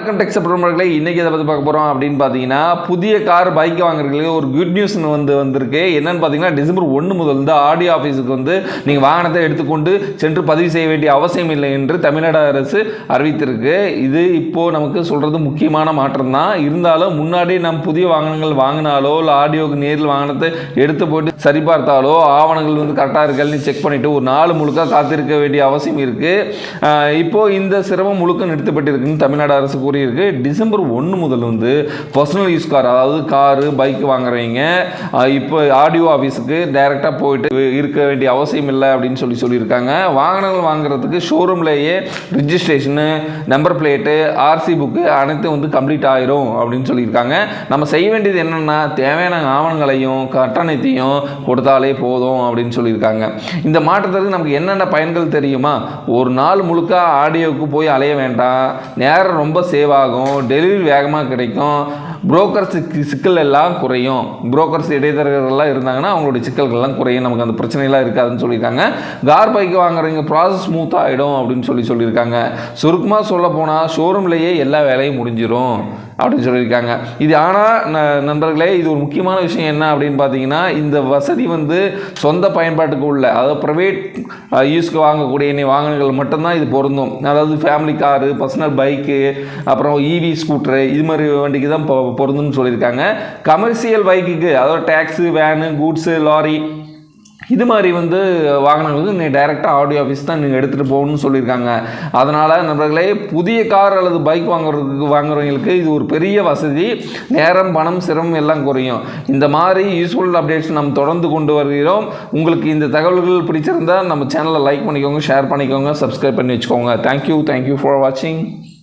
வணக்கம் டெக்ஸ் பிரமுகர்களே இன்றைக்கி இதை பற்றி பார்க்க போகிறோம் அப்படின்னு பார்த்தீங்கன்னா புதிய கார் பைக் வாங்குறதுக்கு ஒரு குட் நியூஸ் வந்து வந்திருக்கு. என்னென்னு பார்த்தீங்கன்னா டிசம்பர் ஒன்று முதல் வந்து ஆடியோ ஆஃபீஸுக்கு வந்து நீங்கள் வாகனத்தை எடுத்துக்கொண்டு சென்று பதிவு செய்ய வேண்டிய அவசியம் இல்லை என்று தமிழ்நாடு அரசு அறிவித்திருக்கு. இது இப்போது நமக்கு சொல்கிறது முக்கியமான மாற்றம் தான் இருந்தாலும் முன்னாடி நம் புதிய வாகனங்கள் வாங்கினாலோ இல்லை ஆடியோக்கு நேரில் வாகனத்தை எடுத்து போட்டு சரிபார்த்தாலோ ஆவணங்கள் வந்து கரெக்டாக இருக்கான்னு செக் பண்ணிவிட்டு ஒரு நாள் முழுக்க காத்திருக்க வேண்டிய அவசியம் இருக்குது இப்போது இந்த சிரமம் முழுக்க நிறுத்தப்பட்டிருக்குன்னு தமிழ்நாடு அரசு கூறியிருக்கு டிசம்பர் ஒன்று முதல் வந்து பர்சனல் யூஸ் கார் அதாவது காரு பைக் வாங்குறவங்க இப்போ ஆடியோ ஆஃபீஸுக்கு டைரெக்டாக போயிட்டு இருக்க வேண்டிய அவசியம் இல்லை அப்படின்னு சொல்லி சொல்லியிருக்காங்க. வாகனங்கள் வாங்குறதுக்கு ஷோரூம்லேயே registration number plate RC book அனைத்தும் வந்து கம்ப்ளீட் ஆயிரும் அப்படின்னு சொல்லியிருக்காங்க. நம்ம செய்ய வேண்டியது என்னென்னா தேவையான ஆவணங்களையும் கட்டணத்தையும் கொடுத்தாலே போதும் அப்படின்னு சொல்லியிருக்காங்க. இந்த மாற்றத்திற்கு நமக்கு என்னென்ன பயன்கள் தெரியுமா? ஒரு நாள் முழுக்க ஆடியோவுக்கு போய் அலைய வேண்டாம். நேரம் ரொம்ப சேவ் ஆகும் டெலிவரி வேகமாக கிடைக்கும். புரோக்கர் சிக்கல் எல்லாம் குறையும். புரோக்கர்ஸ் இடைத்தரகர்கள்லாம் இருந்தாங்கன்னா அவங்களுடைய சிக்கல்கள்லாம் குறையும். நமக்கு அந்த பிரச்சனைலாம் இருக்காதுன்னு சொல்லியிருக்காங்க. கார் பைக் வாங்குறவங்க ப்ராசஸ் ஸ்மூத் ஆகிடும் அப்படின்னு சொல்லி சொல்லியிருக்காங்க. சுருக்கமாக சொல்ல போனால் ஷோரூம்லேயே எல்லா வேலையும் முடிஞ்சிடும் அப்படின்னு சொல்லியிருக்காங்க. இது ஆனால் நண்பர்களே இது ஒரு முக்கியமான விஷயம் என்ன அப்படின்னு பார்த்தீங்கன்னா இந்த வசதி வந்து சொந்த பயன்பாட்டுக்கு உள்ள அதாவது ப்ரைவேட் யூஸ்க்கு வாங்கக்கூடிய இனி வாகனங்கள் மட்டும்தான் இது பொருந்தும். அதாவது ஃபேமிலி காரு பர்சனல் பைக்கு அப்புறம் இவி ஸ்கூட்டரு இது மாதிரி வண்டிக்கு தான் பொருந்துன்னு சொல்லியிருக்காங்க. கமர்ஷியல் பைக்குக்கு அதாவது டேக்ஸு வேனு கூட்ஸு லாரி இது மாதிரி வந்து வாகனங்களுக்கு நீங்கள் டைரெக்டாக ஆடியோ ஆஃபீஸ் தான் நீங்கள் எடுத்துகிட்டு போகணும்னு சொல்லியிருக்காங்க. அதனால் நண்பர்களே புதிய கார் அல்லது பைக் வாங்குறதுக்கு வாங்குறவங்களுக்கு இது ஒரு பெரிய வசதி. நேரம் பணம் சிரமம் எல்லாம் குறையும். இந்த மாதிரி யூஸ்ஃபுல் அப்டேட்ஸ் நம்ம தொடர்ந்து கொண்டு வருகிறோம். உங்களுக்கு இந்த தகவல்கள் பிடிச்சிருந்தா நம்ம சேனலை லைக் பண்ணிக்கோங்க ஷேர் பண்ணிக்கோங்க சப்ஸ்கிரைப் பண்ணி வச்சுக்கோங்க. தேங்க்யூ தேங்க்யூ ஃபார் வாட்சிங்